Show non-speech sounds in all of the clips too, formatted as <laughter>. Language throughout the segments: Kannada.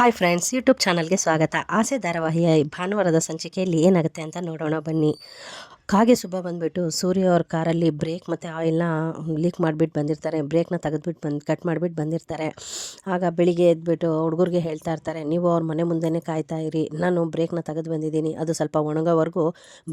ಹಾಯ್ ಫ್ರೆಂಡ್ಸ್ ಯೂಟ್ಯೂಬ್ ಚಾನಲ್ಗೆ ಸ್ವಾಗತ. ಆಸೆ ಧಾರಾವಾಹಿಯ ಭಾನುವಾರದ ಸಂಚಿಕೆಯಲ್ಲಿ ಏನಾಗುತ್ತೆ ಅಂತ ನೋಡೋಣ ಬನ್ನಿ. ಕಾಗೆ ಸುಬ್ಬ ಬಂದುಬಿಟ್ಟು ಸೂರ್ಯ ಅವ್ರ ಕಾರಲ್ಲಿ ಬ್ರೇಕ್ ಮತ್ತು ಆಯಿಲ್ನ ಲೀಕ್ ಮಾಡಿಬಿಟ್ಟು ಬಂದಿರ್ತಾರೆ. ಬ್ರೇಕ್ನ ತೆಗೆದ್ಬಿಟ್ಟು ಬಂದು ಕಟ್ ಮಾಡಿಬಿಟ್ಟು ಬಂದಿರ್ತಾರೆ. ಆಗ ಬೆಳಿಗ್ಗೆ ಎದ್ಬಿಟ್ಟು ಹುಡುಗರಿಗೆ ಹೇಳ್ತಾ ಇರ್ತಾರೆ, ನೀವು ಅವ್ರ ಮನೆ ಮುಂದೆನೇ ಕಾಯ್ತಾ ಇರಿ. ನಾನು ಬ್ರೇಕ್ನ ತೆಗೆದು ಬಂದಿದ್ದೀನಿ. ಅದು ಸ್ವಲ್ಪ ಒಣಗೋವರೆಗೂ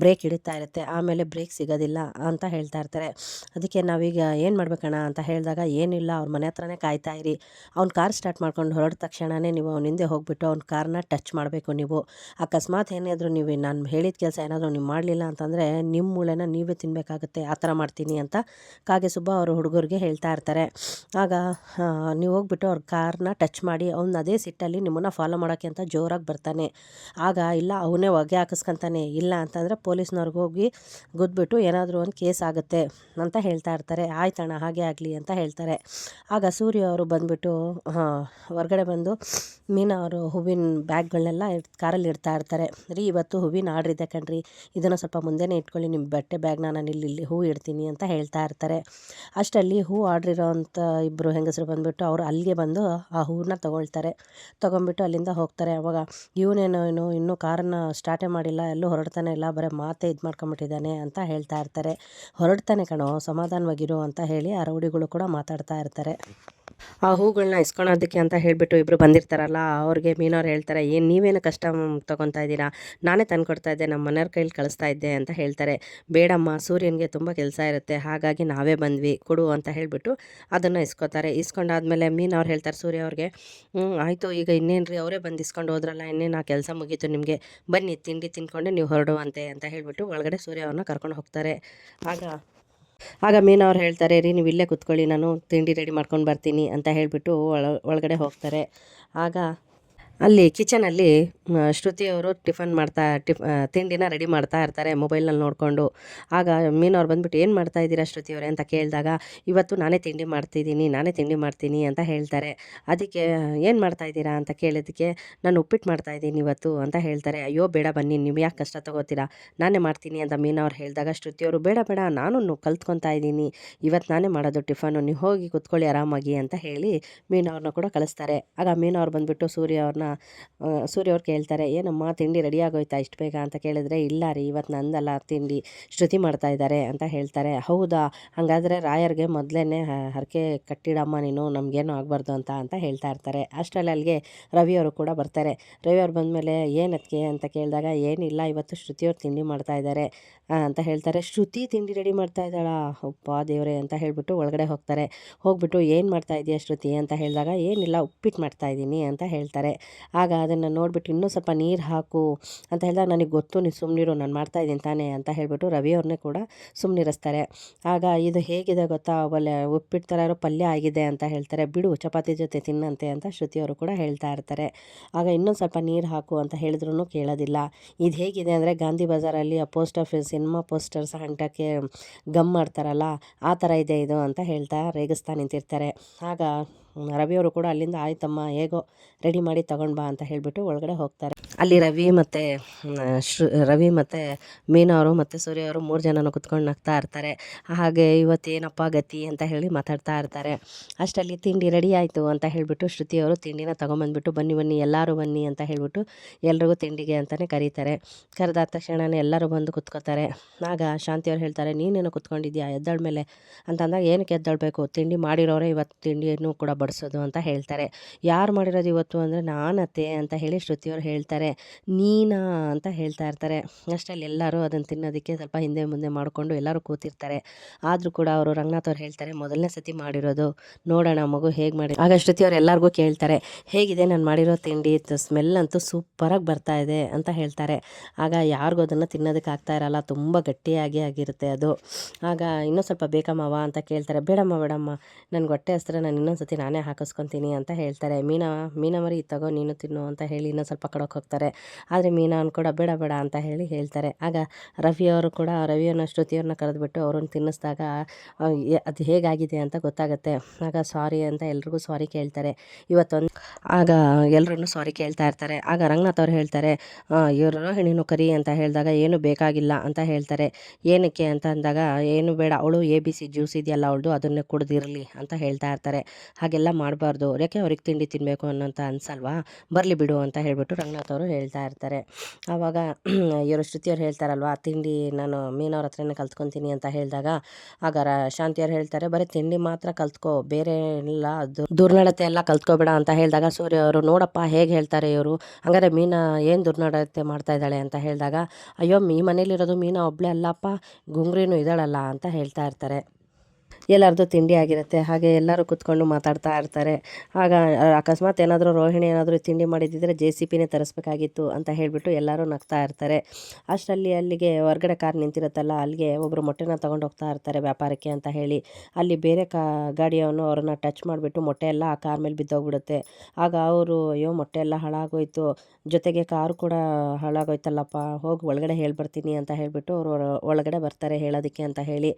ಬ್ರೇಕ್ ಹಿಡಿತಾ ಇರುತ್ತೆ. ಆಮೇಲೆ ಬ್ರೇಕ್ ಸಿಗೋದಿಲ್ಲ ಅಂತ ಹೇಳ್ತಾ ಇರ್ತಾರೆ. ಅದಕ್ಕೆ ನಾವೀಗ ಏನು ಮಾಡ್ಬೇಕಣ್ಣ ಅಂತ ಹೇಳಿದಾಗ, ಏನಿಲ್ಲ, ಅವ್ರ ಮನೆ ಹತ್ರನೇ ಕಾಯ್ತಾ ಇರಿ. ಅವ್ನ ಕಾರ್ ಸ್ಟಾರ್ಟ್ ಮಾಡ್ಕೊಂಡು ಹೊರಡ ತಕ್ಷಣವೇ ನೀವು ಅವ್ನ ಹಿಂದೆ ಹೋಗ್ಬಿಟ್ಟು ಅವ್ನ ಕಾರ್ನ ಟಚ್ ಮಾಡಬೇಕು ನೀವು. ಅಕಸ್ಮಾತ್ ಏನಾದರೂ ನೀವು ನಾನು ಹೇಳಿದ ಕೆಲಸ ಏನಾದರೂ ನೀವು ಮಾಡಲಿಲ್ಲ ಅಂತಂದರೆ ನಿಮ್ಮ ಮೂಳೆನ ನೀವೇ ತಿನ್ನಬೇಕಾಗುತ್ತೆ ಆ ಥರ ಮಾಡ್ತೀನಿ ಅಂತ ಕಾಗೆ ಸುಬ್ಬ ಅವರು ಹುಡುಗರಿಗೆ ಹೇಳ್ತಾ ಇರ್ತಾರೆ. ಆಗ ನೀವು ಹೋಗ್ಬಿಟ್ಟು ಅವ್ರ ಕಾರ್ನ ಟಚ್ ಮಾಡಿ, ಅವ್ನ ಅದೇ ಸಿಟ್ಟಲ್ಲಿ ನಿಮ್ಮನ್ನು ಫಾಲೋ ಮಾಡೋಕ್ಕೆ ಅಂತ ಜೋರಾಗಿ ಬರ್ತಾನೆ. ಆಗ, ಇಲ್ಲ, ಅವನೇ ಹೊಗೆ ಹಾಕಿಸ್ಕೊತಾನೆ, ಇಲ್ಲ ಅಂತಂದರೆ ಪೊಲೀಸ್ನವ್ರಿಗೆ ಹೋಗಿ ಗುದ್ಬಿಟ್ಟು ಏನಾದರೂ ಒಂದು ಕೇಸ್ ಆಗುತ್ತೆ ಅಂತ ಹೇಳ್ತಾ ಇರ್ತಾರೆ. ಆಯ್ತಣ್ಣ ಹಾಗೆ ಆಗಲಿ ಅಂತ ಹೇಳ್ತಾರೆ. ಆಗ ಸೂರ್ಯ ಅವರು ಬಂದುಬಿಟ್ಟು ಹೊರಗಡೆ ಬಂದು ಮೀನಾ ಅವರು ಹೂವಿನ ಬ್ಯಾಗ್ಗಳನ್ನೆಲ್ಲ ಕಾರಲ್ಲಿ ಇಡ್ತಾ ಇರ್ತಾರೆ. ರೀ, ಇವತ್ತು ಹೂವಿನ ಆರ್ಡ್ರ್ ಇದೆ ಕಣ್ರಿ, ಇದನ್ನು ಸ್ವಲ್ಪ ಮುಂದೆನೇ ಇಟ್ಕೊಳ್ಳಿ ನಿಮ್ಮ ಬಟ್ಟೆ ಬ್ಯಾಗ್ನ ನಾನು ಇಲ್ಲಿ ಇಲ್ಲಿ ಹೂ ಇಡ್ತೀನಿ ಅಂತ ಹೇಳ್ತಾ ಇರ್ತಾರೆ. ಅಷ್ಟರಲ್ಲಿ ಹೂ ಆರ್ಡ್ರ್ ಇರೋವಂಥ ಇಬ್ಬರು ಹೆಂಗಸರು ಬಂದುಬಿಟ್ಟು ಅವರು ಅಲ್ಲಿಗೆ ಬಂದು ಆ ಹೂವನ್ನ ತೊಗೊಳ್ತಾರೆ. ತೊಗೊಂಬಿಟ್ಟು ಅಲ್ಲಿಂದ ಹೋಗ್ತಾರೆ. ಅವಾಗ ಇವನೇನೋ ಏನು ಇನ್ನೂ ಕಾರನ್ನು ಸ್ಟಾರ್ಟೇ ಮಾಡಿಲ್ಲ, ಎಲ್ಲೂ ಹೊರಡ್ತಾನೆ ಇಲ್ಲ, ಬರೀ ಮಾತೇ ಇದು ಮಾಡ್ಕೊಂಬಿಟ್ಟಿದ್ದಾನೆ ಅಂತ ಹೇಳ್ತಾ ಇರ್ತಾರೆ. ಹೊರಡ್ತಾನೆ ಕಣೋ, ಸಮಾಧಾನವಾಗಿರು ಅಂತ ಹೇಳಿ ಆ ರೌಡಿಗಳು ಕೂಡ ಮಾತಾಡ್ತಾ ಇರ್ತಾರೆ. ಆ ಹೂಗಳನ್ನ ಇಸ್ಕೊಳೋದಕ್ಕೆ ಅಂತ ಹೇಳಿಬಿಟ್ಟು ಇಬ್ಬರು ಬಂದಿರ್ತಾರಲ್ಲ, ಅವ್ರಿಗೆ ಮೀನವ್ರು ಹೇಳ್ತಾರೆ, ಏನು ನೀವೇನು ಕಷ್ಟ ತೊಗೊತಾ ಇದ್ದೀರಾ? ನಾನೇ ತಂದ್ಕೊಡ್ತಾ ಇದ್ದೆ ನಮ್ಮ ಮನೆಯವ್ರ ಕೈಲಿ ಕಳಿಸ್ತಾ ಇದ್ದೆ, ಅಂತ ಹೇಳ್ತಾರೆ. ಬೇಡಮ್ಮ, ಸೂರ್ಯನಿಗೆ ತುಂಬ ಕೆಲಸ ಇರುತ್ತೆ, ಹಾಗಾಗಿ ನಾವೇ ಬಂದ್ವಿ, ಕೊಡು, ಅಂತ ಹೇಳಿಬಿಟ್ಟು ಅದನ್ನು ಇಸ್ಕೊತಾರೆ. ಇಸ್ಕೊಂಡಾದ್ಮೇಲೆ ಮೀನವ್ರು ಹೇಳ್ತಾರೆ ಸೂರ್ಯ ಅವ್ರಿಗೆ ಹ್ಞೂ ಆಯಿತು, ಈಗ ಇನ್ನೇನು ರೀ ಅವರೇ ಬಂದು ಇಸ್ಕೊಂಡು ಹೋದ್ರಲ್ಲ, ಇನ್ನೇನು ಆ ಕೆಲಸ ಮುಗೀತು ನಿಮಗೆ, ಬನ್ನಿ, ತಿಂಡಿ ತಿನ್ಕೊಂಡು ನೀವು ಹೊರಡುವಂತೆ, ಅಂತ ಹೇಳಿಬಿಟ್ಟು ಒಳಗಡೆ ಸೂರ್ಯ ಅವ್ರನ್ನ ಕರ್ಕೊಂಡು ಹೋಗ್ತಾರೆ. ಆಗ ಆಗ ಮೀನವ್ರು ಹೇಳ್ತಾರೆ, ರೀ, ನೀವು ಇಲ್ಲೇ ಕುತ್ಕೊಳ್ಳಿ, ನಾನು ತಿಂಡಿ ರೆಡಿ ಮಾಡ್ಕೊಂಡು ಬರ್ತೀನಿ, ಅಂತ ಹೇಳಿಬಿಟ್ಟು ಒಳ, ಒಳಗಡೆ ಹೋಗ್ತಾರೆ. ಆಗ ಅಲ್ಲಿ ಕಿಚನಲ್ಲಿ ಶ್ರುತಿಯವರು ಶ್ರುತಿ ಅವರು ಟಿಫನ್ ಮಾಡ್ತಾ, ಟಿಫ್ ತಿಂಡಿನ ರೆಡಿ ಮಾಡ್ತಾ ಇರ್ತಾರೆ ಮೊಬೈಲ್ನಲ್ಲಿ ನೋಡಿಕೊಂಡು. ಆಗ ಮೀನವ್ರು ಬಂದ್ಬಿಟ್ಟು, ಏನು ಮಾಡ್ತಾ ಇದ್ದೀರಾ ಶ್ರುತಿ ಅವರೇ? ಅಂತ ಕೇಳಿದಾಗ, ಇವತ್ತು ನಾನೇ ತಿಂಡಿ ಮಾಡ್ತಿದ್ದೀನಿ, ನಾನೇ ತಿಂಡಿ ಮಾಡ್ತೀನಿ ಅಂತ ಹೇಳ್ತಾರೆ. ಅದಕ್ಕೆ, ಏನು ಮಾಡ್ತಾ ಇದ್ದೀರಾ? ಅಂತ ಕೇಳಿದ್ದಕ್ಕೆ, ನಾನು ಉಪ್ಪಿಟ್ಟು ಮಾಡ್ತಾ ಇದ್ದೀನಿ ಇವತ್ತು ಅಂತ ಹೇಳ್ತಾರೆ. ಅಯ್ಯೋ, ಬೇಡ ಬನ್ನಿ, ನೀವು ಯಾಕೆ ಕಷ್ಟ ತಗೋತೀರಾ? ನಾನೇ ಮಾಡ್ತೀನಿ ಅಂತ ಮೀನವ್ರು ಹೇಳಿದಾಗ ಶ್ರುತಿಯವರು ಬೇಡ ಬೇಡ, ನಾನು ಕಲ್ತ್ಕೊತಾ ಇದ್ದೀನಿ. ಇವತ್ತು ನಾನೇ ಮಾಡೋದು ಟಿಫನು ನೀವು ಹೋಗಿ ಕುತ್ಕೊಳ್ಳಿ ಆರಾಮಾಗಿ ಅಂತ ಹೇಳಿ ಮೀನವ್ರನ್ನ ಕೂಡ ಕಳಿಸ್ತಾರೆ. ಆಗ ಮೀನವ್ರು ಬಂದುಬಿಟ್ಟು ಸೂರ್ಯ ಅವ್ರನ್ನ ಸೂರ್ಯ ಅವ್ರು ಕೇಳ್ತಾರೆ, ಏನಮ್ಮ ತಿಂಡಿ ರೆಡಿ ಆಗೋಯ್ತಾ ಇಷ್ಟು ಬೇಗ ಅಂತ ಕೇಳಿದ್ರೆ, ಇಲ್ಲ ರೀ ಇವತ್ತು ನಂದಲ್ಲ ತಿಂಡಿ, ಶ್ರುತಿ ಮಾಡ್ತಾ ಇದ್ದಾರೆ ಅಂತ ಹೇಳ್ತಾರೆ. ಹೌದಾ? ಹಾಗಾದರೆ ರಾಯರ್ಗೆ ಮೊದಲೇ ಹರಕೆ ಕಟ್ಟಿಡಮ್ಮ ನೀನು, ನಮಗೇನು ಆಗಬಾರ್ದು ಅಂತ ಅಂತ ಹೇಳ್ತಾ ಇರ್ತಾರೆ. ಅಷ್ಟರಲ್ಲಿ ಅಲ್ಲಿಗೆ ರವಿಯವರು ಕೂಡ ಬರ್ತಾರೆ. ರವಿಯವ್ರು ಬಂದಮೇಲೆ ಏನಕ್ಕೆ ಅಂತ ಕೇಳಿದಾಗ, ಏನಿಲ್ಲ, ಇವತ್ತು ಶ್ರುತಿಯವ್ರು ತಿಂಡಿ ಮಾಡ್ತಾ ಇದ್ದಾರೆ ಅಂತ ಹೇಳ್ತಾರೆ. ಶ್ರುತಿ ತಿಂಡಿ ರೆಡಿ ಮಾಡ್ತಾ ಇದ್ದಾಳಾ? ಅಪ್ಪ ದೇವರೇ ಅಂತ ಹೇಳಿಬಿಟ್ಟು ಒಳಗಡೆ ಹೋಗ್ತಾರೆ. ಹೋಗ್ಬಿಟ್ಟು ಏನು ಮಾಡ್ತಾ ಇದೆಯಾ ಶ್ರುತಿ? ಅಂತ ಹೇಳಿದಾಗ, ಏನಿಲ್ಲ, ಉಪ್ಪಿಟ್ಟು ಮಾಡ್ತಾ ಇದ್ದೀನಿ ಅಂತ ಹೇಳ್ತಾರೆ. ಆಗ ಅದನ್ನು ನೋಡಿಬಿಟ್ಟು ಇನ್ನೂ ಸ್ವಲ್ಪ ನೀರು ಹಾಕು ಅಂತ ಹೇಳಿದಾಗ ನನಗೆ ಗೊತ್ತು ನೀನು ಸುಮ್ಮನಿರು ನಾನು ಮಾಡ್ತಾ ಇದ್ದೀನಿ ತಾನೇ ಅಂತ ಹೇಳಿಬಿಟ್ಟು ರವಿ ಅವ್ರನ್ನೇ ಕೂಡ ಸುಮ್ಮನಿರಿಸ್ತಾರೆ ಆಗ ಇದು ಹೇಗಿದೆ ಗೊತ್ತಾ? ಒಲೆ ಉಪ್ಪಿಟ್ಟು ಥರ ಇರೋ ಪಲ್ಯ ಆಗಿದೆ ಅಂತ ಹೇಳ್ತಾರೆ. ಬಿಡು, ಚಪಾತಿ ಜೊತೆ ತಿನ್ನಂತೆ ಅಂತ ಶ್ರುತಿಯವರು ಕೂಡ ಹೇಳ್ತಾ ಇರ್ತಾರೆ. ಆಗ ಇನ್ನೊಂದು ಸ್ವಲ್ಪ ನೀರು ಹಾಕು ಅಂತ ಹೇಳಿದ್ರು ಕೇಳೋದಿಲ್ಲ. ಇದು ಹೇಗಿದೆ ಅಂದರೆ ಗಾಂಧಿ ಬಜಾರಲ್ಲಿ ಆ ಪೋಸ್ಟ್ ಆಫೀಸ್ ಸಿನಿಮಾ ಪೋಸ್ಟರ್ಸ್ ಅಂಟಕ್ಕೆ ಗಮ್ ಮಾಡ್ತಾರಲ್ಲ, ಆ ಥರ ಇದೆ ಇದು ಅಂತ ಹೇಳ್ತಾ ರೇಗಿಸ್ತಾ ನಿಂತಿರ್ತಾರೆ. ಆಗ ರವಿಯವರು ಕೂಡ ಅಲ್ಲಿಂದ ಆಯ್ತಮ್ಮ ಹೇಗೋ ರೆಡಿ ಮಾಡಿ ತಗೊಂಡು ಬಾ ಅಂತ ಹೇಳಿಬಿಟ್ಟು ಒಳಗಡೆ ಹೋಗ್ತಾರೆ. ಅಲ್ಲಿ ರವಿ ಮತ್ತು ಶ್ರು, ರವಿ ಮತ್ತು ಮೀನಾ ಅವರು ಮತ್ತು ಸೂರ್ಯ ಅವರು ಮೂರು ಜನನೂ ಕುತ್ಕೊಂಡು ನಗ್ತಾ ಇರ್ತಾರೆ. ಹಾಗೆ ಇವತ್ತೇನಪ್ಪ ಗತಿ ಅಂತ ಹೇಳಿ ಮಾತಾಡ್ತಾ ಇರ್ತಾರೆ. ಅಷ್ಟರಲ್ಲಿ ತಿಂಡಿ ರೆಡಿ ಆಯಿತು ಅಂತ ಹೇಳಿಬಿಟ್ಟು ಶ್ರುತಿ ಅವರು ತಿಂಡಿನ ತೊಗೊಂಬಂದ್ಬಿಟ್ಟು ಬನ್ನಿ ಬನ್ನಿ, ಎಲ್ಲರೂ ಬನ್ನಿ ಅಂತ ಹೇಳಿಬಿಟ್ಟು ಎಲ್ರಿಗೂ ತಿಂಡಿಗೆ ಅಂತಲೇ ಕರೀತಾರೆ. ಕರೆದಾದ ತಕ್ಷಣನೇ ಎಲ್ಲರೂ ಬಂದು ಕುತ್ಕೋತಾರೆ. ಆಗ ಶಾಂತಿಯವ್ರು ಹೇಳ್ತಾರೆ, ನೀನೇನು ಕುತ್ಕೊಂಡಿದ್ಯಾ, ಎದ್ದಾಳ ಮೇಲೆ? ಅಂತಂದಾಗ, ಏನಕ್ಕೆ ಎದ್ದಾಳಬೇಕು? ತಿಂಡಿ ಮಾಡಿರೋರೇ ಇವತ್ತು ತಿಂಡಿಯನ್ನು ಕೂಡ ಬಡಿಸೋದು ಅಂತ ಹೇಳ್ತಾರೆ. ಯಾರು ಮಾಡಿರೋದು ಇವತ್ತು ಅಂದರೆ ನಾನತ್ತೆ ಅಂತ ಹೇಳಿ ಶ್ರುತಿಯವರು ಹೇಳ್ತಾರೆ. ನೀನಾ ಅಂತ ಹೇಳ್ತಾ ಇರ್ತಾರೆ. ಅಷ್ಟರಲ್ಲಿ ಎಲ್ಲರೂ ಅದನ್ನು ತಿನ್ನೋದಕ್ಕೆ ಸ್ವಲ್ಪ ಹಿಂದೆ ಮುಂದೆ ಮಾಡಿಕೊಂಡು ಎಲ್ಲರೂ ಕೂತಿರ್ತಾರೆ. ಆದರೂ ಕೂಡ ಅವರು ರಂಗನಾಥ್ ಅವ್ರು ಹೇಳ್ತಾರೆ, ಮೊದಲನೇ ಸತಿ ಮಾಡಿರೋದು ನೋಡೋಣ ಮಗು ಹೇಗೆ ಮಾಡಿ ಆಗ ಶ್ರುತಿ ಅವ್ರು ಎಲ್ಲರಿಗೂ ಕೇಳ್ತಾರೆ, ಹೇಗಿದೆ ನಾನು ಮಾಡಿರೋ ತಿಂಡಿ? ಸ್ಮೆಲ್ ಅಂತೂ ಸೂಪರಾಗಿ ಬರ್ತಾ ಇದೆ ಅಂತ ಹೇಳ್ತಾರೆ. ಆಗ ಯಾರಿಗೂ ಅದನ್ನು ತಿನ್ನೋದಕ್ಕೆ ಆಗ್ತಾ ಇರಲ್ಲ, ತುಂಬ ಗಟ್ಟಿಯಾಗಿ ಆಗಿರುತ್ತೆ ಅದು. ಆಗ ಇನ್ನೂ ಸ್ವಲ್ಪ ಬೇಕಮ್ಮವ ಅಂತ ಕೇಳ್ತಾರೆ, ಬೇಡಮ್ಮ ಬೇಡಮ್ಮ, ನನಗೆ ಹೊಟ್ಟೆ ಹಸ್ತ್ರ ನಾನು ಇನ್ನೊಂದು ಸತಿ ನಾನೇ ಹಾಕಿಸ್ಕೊತೀನಿ ಅಂತ ಹೇಳ್ತಾರೆ. ಮೀನ, ಮೀನಾ ಮರಿ, ತಗೋ, ನೀನು ತಿನ್ನು ಅಂತ ಹೇಳಿ ಇನ್ನೂ ಸ್ವಲ್ಪ ಕಡೋಕೆ ಹೋಗ್ತಾರೆ ಹೋಗ್ತಾರೆ ಆದರೆ ಮೀನಾನ್ ಕೂಡ ಬೇಡ ಬೇಡ ಅಂತ ಹೇಳಿ ಹೇಳ್ತಾರೆ. ಆಗ ರವಿಯವರು ಕೂಡ ರವಿಯನ್ನ ಶ್ರುತಿಯವ್ರನ್ನ ಕರೆದುಬಿಟ್ಟು ಅವ್ರನ್ನ ತಿನ್ನಿಸ್ದಾಗ ಅದು ಹೇಗಾಗಿದೆ ಅಂತ ಗೊತ್ತಾಗುತ್ತೆ. ಆಗ ಸಾರಿ ಅಂತ ಎಲ್ರಿಗೂ ಸಾರಿ ಕೇಳ್ತಾರೆ. ಇವತ್ತೊಂದು ಆಗ ಎಲ್ಲರೂ ಸಾರಿ ಕೇಳ್ತಾ ಇರ್ತಾರೆ. ಆಗ ರಂಗನಾಥ್ ಅವ್ರು ಹೇಳ್ತಾರೆ ಇವರು ರೋಹಿಣಿನೂ ಕರಿ ಅಂತ ಹೇಳಿದಾಗ ಏನು ಬೇಕಾಗಿಲ್ಲ ಅಂತ ಹೇಳ್ತಾರೆ. ಏನಕ್ಕೆ ಅಂತ ಅಂದಾಗ, ಏನು ಬೇಡ, ಅವಳು ಎ, ಬಿ, ಸಿ, ಜ್ಯೂಸ್ ಇದೆಯಲ್ಲ ಅವಳು ಅದನ್ನೇ ಕುಡ್ದಿರಲಿ ಅಂತ ಹೇಳ್ತಾ ಇರ್ತಾರೆ. ಹಾಗೆಲ್ಲ ಮಾಡಬಾರ್ದು. ಯಾಕೆ ಅವ್ರಿಗೆ ತಿಂಡಿ ತಿನ್ನಬೇಕು ಅನ್ನೋಂಥ ಅನ್ಸಲ್ವಾ? ಬರಲಿ ಬಿಡು ಅಂತ ಹೇಳಿಬಿಟ್ಟು ರಂಗನಾಥ್ ಅವರು ಹೇಳ್ತಾ ಇರ್ತಾರೆ. ಆವಾಗ ಇವರು <clears throat> ಶ್ರುತಿಯವ್ರು ಹೇಳ್ತಾರಲ್ವಾ, ತಿಂಡಿ ನಾನು ಮೀನವ್ರ ಹತ್ರನೇ ಕಲ್ತ್ಕೊತೀನಿ ಅಂತ ಹೇಳಿದಾಗ ಆಗ ಶಾಂತಿಯವ್ರು ಹೇಳ್ತಾರೆ, ಬರೀ ತಿಂಡಿ ಮಾತ್ರ ಕಲ್ತ್ಕೊ, ಬೇರೆ ಎಲ್ಲ ದುರ್ನಡತೆ ಎಲ್ಲ ಕಲ್ತ್ಕೋಬೇಡ ಅಂತ ಹೇಳಿದಾಗ ಸೂರ್ಯ ಅವರು, ನೋಡಪ್ಪ ಹೇಗೆ ಹೇಳ್ತಾರೆ ಇವರು, ಹಂಗಾರೆ ಮೀನಾ ಏನು ದುರ್ನಡತೆ ಮಾಡ್ತಾ ಇದ್ದಾಳೆ ಅಂತ ಹೇಳಿದಾಗ, ಅಯ್ಯೋ, ಈ ಮನೇಲಿರೋದು ಮೀನಾ ಒಬ್ಬಳೇ ಅಲ್ಲಪ್ಪ, ಗುಂಗ್ರಿನೂ ಇದ್ದಾಳಲ್ಲ ಅಂತ ಹೇಳ್ತಾ ಇರ್ತಾರೆ. ಎಲ್ಲರದು ತಿಂಡಿ ಆಗಿರುತ್ತೆ. ಹಾಗೆ ಎಲ್ಲರೂ ಕೂತ್ಕೊಂಡು ಮಾತಾಡ್ತಾ ಇರ್ತಾರೆ. ಆಗ ಅಕಸ್ಮಾತ್ ಏನಾದರೂ ರೋಹಿಣಿ ಏನಾದರೂ ತಿಂಡಿ ಮಾಡಿದ್ದಿದ್ರೆ ಜೆ ಸಿ ಪಿನೇ ತರಿಸ್ಬೇಕಾಗಿತ್ತು ಅಂತ ಹೇಳಿಬಿಟ್ಟು ಎಲ್ಲರೂ ನಗ್ತಾ ಇರ್ತಾರೆ. ಅಷ್ಟರಲ್ಲಿ ಅಲ್ಲಿಗೆ ಹೊರಗಡೆ ಕಾರ್ ನಿಂತಿರುತ್ತಲ್ಲ, ಅಲ್ಲಿಗೆ ಒಬ್ಬರು ಮೊಟ್ಟೆನ ತೊಗೊಂಡು ಹೋಗ್ತಾ ಇರ್ತಾರೆ ವ್ಯಾಪಾರಕ್ಕೆ ಅಂತ ಹೇಳಿ. ಅಲ್ಲಿ ಬೇರೆ ಕಾ ಗಾಡಿಯವನು ಅವ್ರನ್ನ ಟಚ್ ಮಾಡಿಬಿಟ್ಟು ಮೊಟ್ಟೆ ಎಲ್ಲ ಆ ಕಾರ್ ಮೇಲೆ ಬಿದ್ದೋಗ್ಬಿಡುತ್ತೆ. ಆಗ ಅವರು, ಅಯ್ಯೋ, ಮೊಟ್ಟೆ ಎಲ್ಲ ಹಾಳಾಗೋಯ್ತು. ಜೊತೆಗೆ ಕಾರು ಕೂಡ ಹಾಳಾಗೋಯ್ತಲ್ಲಪ್ಪ. ಹೋಗಿ ಒಳಗಡೆ ಹೇಳ್ಬರ್ತೀನಿ ಅಂತ ಹೇಳಿಬಿಟ್ಟು ಅವರು ಒಳಗಡೆ ಬರ್ತಾರೆ ಹೇಳೋದಕ್ಕೆ ಅಂತ ಹೇಳಿ.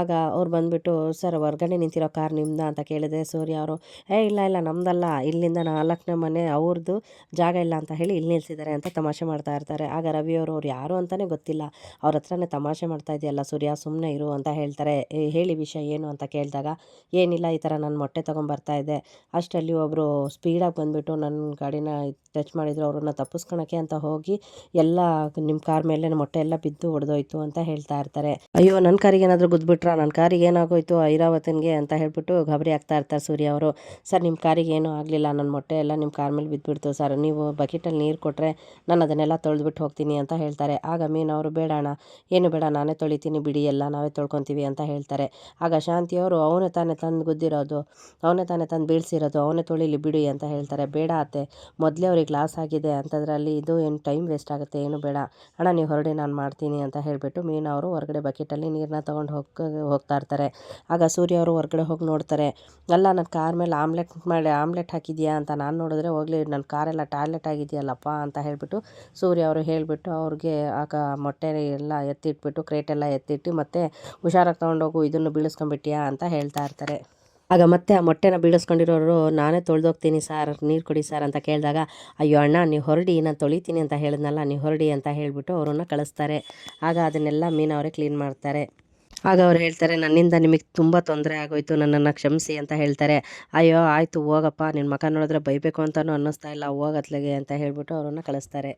ಆಗ ಅವ್ರು ಬಂದುಬಿಟ್ಟು ಸರ್ ಹೊರ್ಗಡೆ ನಿಂತಿರೋ ಕಾರ್ ನಿಮ್ದ ಅಂತ ಕೇಳಿದೆ ಸೂರ್ಯ ಅವರು. ಏ ಇಲ್ಲ ಇಲ್ಲ ನಮ್ದಲ್ಲ. ಇಲ್ಲಿಂದ ನಾಲ್ಕನೇ ಮನೆ ಅವ್ರದ್ದು ಜಾಗ ಇಲ್ಲ ಅಂತ ಹೇಳಿ ಇಲ್ಲಿ ನಿಲ್ಸಿದ್ದಾರೆ ಅಂತ ತಮಾಷೆ ಮಾಡ್ತಾ ಇರ್ತಾರೆ. ಆಗ ರವಿಯವರು ಅವ್ರು ಯಾರು ಅಂತಲೇ ಗೊತ್ತಿಲ್ಲ. ಅವ್ರ ಹತ್ರನೇ ತಮಾಷೆ ಮಾಡ್ತಾ ಇದೆಯಲ್ಲ ಸೂರ್ಯ ಸುಮ್ಮನೆ ಇರು ಅಂತ ಹೇಳ್ತಾರೆ. "ಏ, ಹೇಳಿ ವಿಷಯ ಏನು ಅಂತ ಕೇಳಿದಾಗ ಏನಿಲ್ಲ ಈ ಥರ ನಾನು ಮೊಟ್ಟೆ ತೊಗೊಂಬರ್ತಾ ಇದ್ದೆ. ಅಷ್ಟರಲ್ಲಿ ಒಬ್ಬರು ಸ್ಪೀಡಾಗಿ ಬಂದುಬಿಟ್ಟು ನನ್ನ ಗಾಡಿನ ಟಚ್ ಮಾಡಿದ್ರು. ಅವ್ರನ್ನ ತಪ್ಪಿಸ್ಕೊಳಕ್ಕೆ ಅಂತ ಹೋಗಿ ಎಲ್ಲ ನಿಮ್ಮ ಕಾರ್ ಮೇಲೆ ಮೊಟ್ಟೆ ಎಲ್ಲ ಬಿದ್ದು ಹೊಡೆದೋಯ್ತು ಅಂತ ಹೇಳ್ತಾ ಇರ್ತಾರೆ. ಅಯ್ಯೋ ನನ್ನ ಕಾರಿಗೆ ಏನಾದರೂ ಗುದ್ಬಿಟ್ರಾ? ನನ್ನ ಕಾರಿಗೆ ಏನಾಗೋಯ್ತು? ಐರಾವತನ್ಗೆ ಅಂತ ಹೇಳ್ಬಿಟ್ಟು ಗಾಬರಿ ಆಗ್ತಾ ಇರ್ತಾರೆ ಸೂರ್ಯ ಅವರು. ಸರ್, ನಿಮ್ಮ ಕಾರಿಗೆ ಏನೂ ಆಗಲಿಲ್ಲ, ನನ್ನ ಮೊಟ್ಟೆ ಎಲ್ಲ ನಿಮ್ಮ ಕಾರ್ ಮೇಲೆ ಬಿದ್ದುಬಿಡ್ತು ಸರ್. ನೀವು ಬಕೆಟಲ್ಲಿ ನೀರು ಕೊಟ್ಟರೆ ನಾನು ಅದನ್ನೆಲ್ಲ ತೊಳೆದ್ಬಿಟ್ಟು ಹೋಗ್ತೀನಿ ಅಂತ ಹೇಳ್ತಾರೆ. ಆಗ ಮೀನು ಬೇಡ ಅಣ್ಣ, ಏನು ಬೇಡ, ನಾನೇ ತೊಳಿತೀನಿ ಬಿಡಿ, ಎಲ್ಲ ನಾವೇ ತೊಳ್ಕೊತೀವಿ ಅಂತ ಹೇಳ್ತಾರೆ. ಆಗ ಶಾಂತಿಯವರು ಅವನೇ ತಾನೇ ತಂದು ಗುದ್ದಿರೋದು, ಅವನೇ ತಾನೇ ತಂದು ಬೀಳ್ಸಿರೋದು, ಅವನೇ ತೊಳಿಲಿ ಬಿಡಿ ಅಂತ ಹೇಳ್ತಾರೆ. ಬೇಡ ಅತ್ತೆ, ಮೊದಲೇ ಅವ್ರಿಗೆ ಲಾಸ್ ಆಗಿದೆ, ಅಂಥದ್ರಲ್ಲಿ ಇದು ಏನು ಟೈಮ್ ವೇಸ್ಟ್ ಆಗುತ್ತೆ, ಏನು ಬೇಡ. ಅಣ್ಣ, ನೀವು ಹೊರಡಿ, ನಾನು ಮಾಡ್ತೀನಿ ಅಂತ ಹೇಳಿಬಿಟ್ಟು ಮೀನು ಅವರು ಹೊರಗಡೆ ಬಕೆಟಲ್ಲಿ ನೀರನ್ನ ತೊಗೊಂಡು ಹೋಗ್ ಹೋಗ್ತಾ ಇರ್ತಾರೆ. ಆಗ ಸೂರ್ಯ ಅವರು ಹೊರಗಡೆ ಹೋಗಿ ನೋಡ್ತಾರೆ, ಅಲ್ಲ ನನ್ನ ಕಾರ್ ಮೇಲೆ ಆಮ್ಲೆಟ್ ಮಾಡಿ, ಆಮ್ಲೆಟ್ ಹಾಕಿದೆಯಾ ಅಂತ ನಾನು ನೋಡಿದ್ರೆ ಹೋಗಲಿ ನನ್ನ ಕಾರೆಲ್ಲ ಟಾಯ್ಲೆಟ್ ಆಗಿದೆಯಲ್ಲಪ್ಪ ಅಂತ ಹೇಳಿಬಿಟ್ಟು ಸೂರ್ಯ ಅವರು ಹೇಳಿಬಿಟ್ಟು ಅವ್ರಿಗೆ ಆಗ ಮೊಟ್ಟೆ ಎಲ್ಲ ಎತ್ತಿಟ್ಬಿಟ್ಟು ಕ್ರೇಟೆಲ್ಲ ಎತ್ತಿಟ್ಟು ಮತ್ತೆ ಹುಷಾರಾಗಿ ತೊಗೊಂಡೋಗು, ಇದನ್ನು ಬೀಳಿಸ್ಕೊಂಡ್ಬಿಟ್ಟಿಯಾ ಅಂತ ಹೇಳ್ತಾ ಇರ್ತಾರೆ. ಆಗ ಮತ್ತೆ ಆ ಮೊಟ್ಟೆನ ಬೀಳಿಸ್ಕೊಂಡಿರೋರು, ನಾನೇ ತೊಳೆದೋಗ್ತೀನಿ ಸರ್, ನೀರು ಕೊಡಿ ಸರ್ ಅಂತ ಕೇಳಿದಾಗ, ಅಯ್ಯೋ ಅಣ್ಣ, ನೀವು ಹೊರಡಿ, ನಾನು ತೊಳಿತೀನಿ ಅಂತ ಹೇಳಿದ್ನಲ್ಲ, ನೀವು ಹೊರಡಿ ಅಂತ ಹೇಳಿಬಿಟ್ಟು ಅವರನ್ನು ಕಳಿಸ್ತಾರೆ. ಆಗ ಅದನ್ನೆಲ್ಲ ಮೀನವರೇ ಕ್ಲೀನ್ ಮಾಡ್ತಾರೆ. ಆಗ ಅವ್ರು ಹೇಳ್ತಾರೆ, ನನ್ನಿಂದ ನಿಮಗೆ ತುಂಬ ತೊಂದರೆ ಆಗೋಯ್ತು, ನನ್ನನ್ನು ಕ್ಷಮಿಸಿ ಅಂತ ಹೇಳ್ತಾರೆ. ಅಯ್ಯೋ, ಆಯಿತು, ಹೋಗಪ್ಪ ನಿನ್ನ ಮಕ ನೋಡಿದ್ರೆ ಬೈಬೇಕು ಅಂತಲೂ ಅನ್ನಿಸ್ತಾ ಇಲ್ಲ ಹೋಗತ್ಲಗೆ ಅಂತ ಹೇಳಿಬಿಟ್ಟು ಅವರನ್ನು ಕಳಿಸ್ತಾರೆ.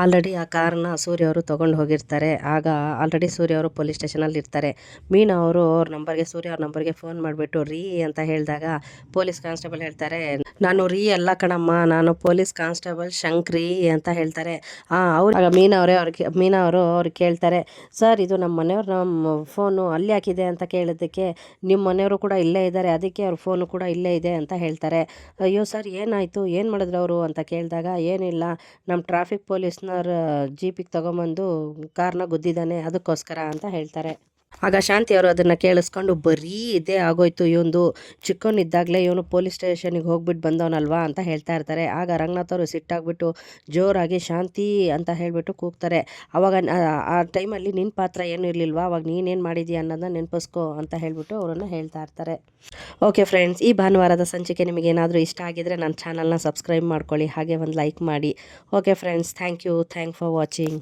ಆಲ್ರೆಡಿ ಆ ಕಾರನ್ನ ಸೂರ್ಯ ಅವರು ತೊಗೊಂಡು ಹೋಗಿರ್ತಾರೆ. ಆಗ ಆಲ್ರೆಡಿ ಸೂರ್ಯ ಅವರು ಪೊಲೀಸ್ ಸ್ಟೇಷನಲ್ಲಿ ಇರ್ತಾರೆ. ಮೀನಾ ಅವರು ಅವ್ರ ನಂಬರ್ಗೆ, ಸೂರ್ಯ ಅವ್ರ ನಂಬರ್ಗೆ ಫೋನ್ ಮಾಡಿಬಿಟ್ಟು, ರೀ ಅಂತ ಹೇಳಿದಾಗ ಪೊಲೀಸ್ ಕಾನ್ಸ್ಟೇಬಲ್ ಹೇಳ್ತಾರೆ, ನಾನು ರೀ ಅಲ್ಲ ಕಣಮ್ಮ, ನಾನು ಪೊಲೀಸ್ ಕಾನ್ಸ್ಟೇಬಲ್ ಶಂಕ್ರಿ ಅಂತ ಹೇಳ್ತಾರೆ. ಹಾಂ ಅವ್ರು ಆಗ ಮೀನಾ ಅವರೇ ಅವ್ರಿಗೆ, ಮೀನಾ ಅವರು ಅವ್ರಿಗೆ ಕೇಳ್ತಾರೆ, ಸರ್, ಇದು ನಮ್ಮ ಮನೆಯವ್ರ ನಮ್ಮ ಫೋನು ಅಲ್ಲಿ ಹಾಕಿದೆ ಅಂತ ಕೇಳಿದ್ದಕ್ಕೆ ನಿಮ್ಮ ಮನೆಯವರು ಕೂಡ ಇಲ್ಲೇ ಇದ್ದಾರೆ ಅದಕ್ಕೆ ಅವ್ರ ಫೋನು ಕೂಡ ಇಲ್ಲೇ ಇದೆ ಅಂತ ಹೇಳ್ತಾರೆ. ಅಯ್ಯೋ ಸರ್, ಏನಾಯಿತು? ಏನು ಮಾಡಿದ್ರು ಅವರು? ಅಂತ ಕೇಳಿದಾಗ, ಏನಿಲ್ಲ ನಮ್ಮ ಟ್ರಾಫಿಕ್ ಪೊಲೀಸ್ನವ್ರ ಜೀಪಿಗೆ ತಗೊಂಬಂದು ಕಾರ್ನ ಗುದ್ದಿದ್ದಾನೆ ಅದಕ್ಕೋಸ್ಕರ ಅಂತ ಹೇಳ್ತಾರೆ. ಆಗ ಶಾಂತಿ ಅವರು ಅದನ್ನು ಕೇಳಿಸ್ಕೊಂಡು, ಬರೀ ಇದೇ ಆಗೋಯ್ತು, ಇವೊಂದು ಚಿಕ್ಕವನಿದ್ದಾಗಲೇ ಇವನು ಪೊಲೀಸ್ ಸ್ಟೇಷನಿಗೆ ಹೋಗ್ಬಿಟ್ಟು ಬಂದವನಲ್ವಾ? ಅಂತ ಹೇಳ್ತಾ ಇರ್ತಾರೆ. ಆಗ ರಂಗನಾಥ್ ಅವರು ಸಿಟ್ಟಾಗ್ಬಿಟ್ಟು ಜೋರಾಗಿ ಶಾಂತಿ ಅಂತ ಹೇಳಿಬಿಟ್ಟು ಕೂಗ್ತಾರೆ. ಅವಾಗ ಆ ಟೈಮಲ್ಲಿ ನಿನ್ನ ಪಾತ್ರ ಏನು ಇರಲಿಲ್ವಾ? ಅವಾಗ ನೀನೇನು ಮಾಡಿದ್ಯಾ ಅನ್ನೋದನ್ನ ನೆನಪಿಸ್ಕೋ ಅಂತ ಹೇಳಿಬಿಟ್ಟು ಅವರನ್ನು ಹೇಳ್ತಾ ಇರ್ತಾರೆ. ಓಕೆ ಫ್ರೆಂಡ್ಸ್, ಈ ಭಾನುವಾರದ ಸಂಚಿಕೆ ನಿಮಗೆ ಏನಾದರೂ ಇಷ್ಟ ಆಗಿದರೆ ನನ್ನ ಚಾನಲ್ನ ಸಬ್ಸ್ಕ್ರೈಬ್ ಮಾಡ್ಕೊಳ್ಳಿ, ಹಾಗೆ ಒಂದು ಲೈಕ್ ಮಾಡಿ. Okay friends, thank you, thank for watching.